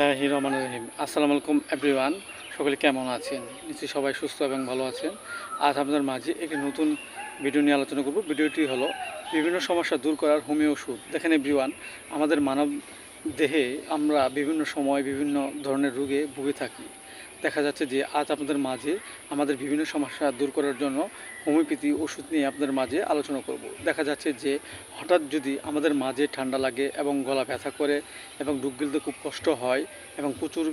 রহমানির রহিম। আসসালামু আলাইকুম এভরিওয়ান সকলে কেমন আছেন? নিশ্চয়ই সবাই সুস্থ এবং ভালো আছেন। আজ আপনাদের মাঝে একটি নতুন ভিডিও নিয়ে আলোচনা করব। ভিডিওটি হলো বিভিন্ন সমস্যা দূর করার হোমিও ওষুধ। দেখেন এভরিওয়ান আমাদের মানব দেহে আমরা বিভিন্ন সময় বিভিন্ন ধরনের রোগে ভুগে থাকি। দেখা যাচ্ছে যে আজ আপনাদের মাঝে আমাদের বিভিন্ন সমস্যা দূর করার জন্য হোমিওপ্যাথি ওষুধ নিয়ে আপনাদের মাঝে আলোচনা করব। দেখা যাচ্ছে যে হঠাৎ যদি আমাদের মাঝে ঠান্ডা লাগে এবং গলা ব্যথা করে এবং ডুব গিলতে খুব কষ্ট হয় এবং প্রচুর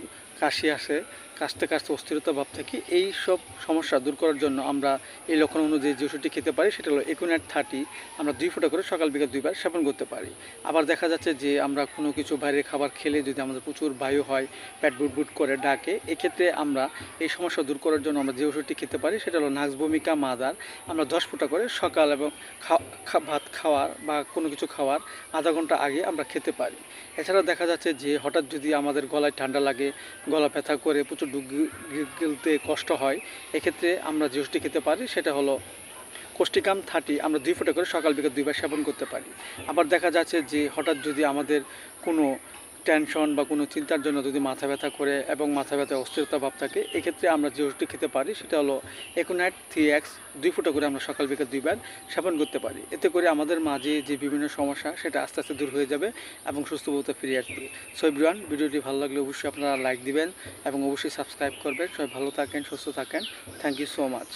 কাশি আসে, কাশতে কাশতে অস্থিরতা ভাব থাকি, এই সব সমস্যা দূর করার জন্য আমরা এই লক্ষণ অনুযায়ী যে ওষুধটি খেতে পারি সেটা হলো একুনাইট থার্টি আমরা দুই ফোঁটা করে সকাল বিকাল দুইবার সেবন করতে পারি। আবার দেখা যাচ্ছে যে আমরা কোনো কিছু বাইরের খাবার খেলে যদি আমাদের প্রচুর বায়ু হয়, পেট বুট বুট করে, ডাকে, এক্ষেত্রে আমরা এই সমস্যা দূর করার জন্য আমরা যে ওষুধটি খেতে পারি সেটা হলো নাক্স ভূমিকা মাদার আমরা দশ ফোঁটা করে সকাল এবং ভাত খাওয়ার বা কোনো কিছু খাওয়ার আধা ঘণ্টা আগে আমরা খেতে পারি। এছাড়া দেখা যাচ্ছে যে হঠাৎ যদি আমাদের গলায় ঠান্ডা লাগে গলা ব্যথা করে প্রচুর ডুব গিলতে কষ্ট হয়, এক্ষেত্রে আমরা যে ওষুধটি খেতে পারি সেটা হলো কোষ্টিকাম থার্টি। আমরা দুই ফোঁটা করে সকাল বিকাল দুইবার সেবন করতে পারি। আবার দেখা যাচ্ছে যে হঠাৎ যদি আমাদের কোনো টেনশন বা কোনো চিন্তার জন্য যদি মাথা ব্যথা করে এবং মাথা ব্যথা অস্থিরতা ভাব থাকে, এক্ষেত্রে আমরা যে ওষুধটি খেতে পারি সেটা হলো একোনাইট থ্রি এক্স দুই ফুটা করে আমরা সকাল বিকাল দুইবার সেবন করতে পারি। এতে করে আমাদের মাঝে যে বিভিন্ন সমস্যা, সেটা আস্তে আস্তে দূর হয়ে যাবে এবং সুস্থ বলতে ফিরে আসবে। সো এভরিওয়ান ভিডিওটি ভালো লাগলে অবশ্যই আপনারা লাইক দিবেন এবং অবশ্যই সাবস্ক্রাইব করবেন। সবাই ভালো থাকেন, সুস্থ থাকেন। Thank you so much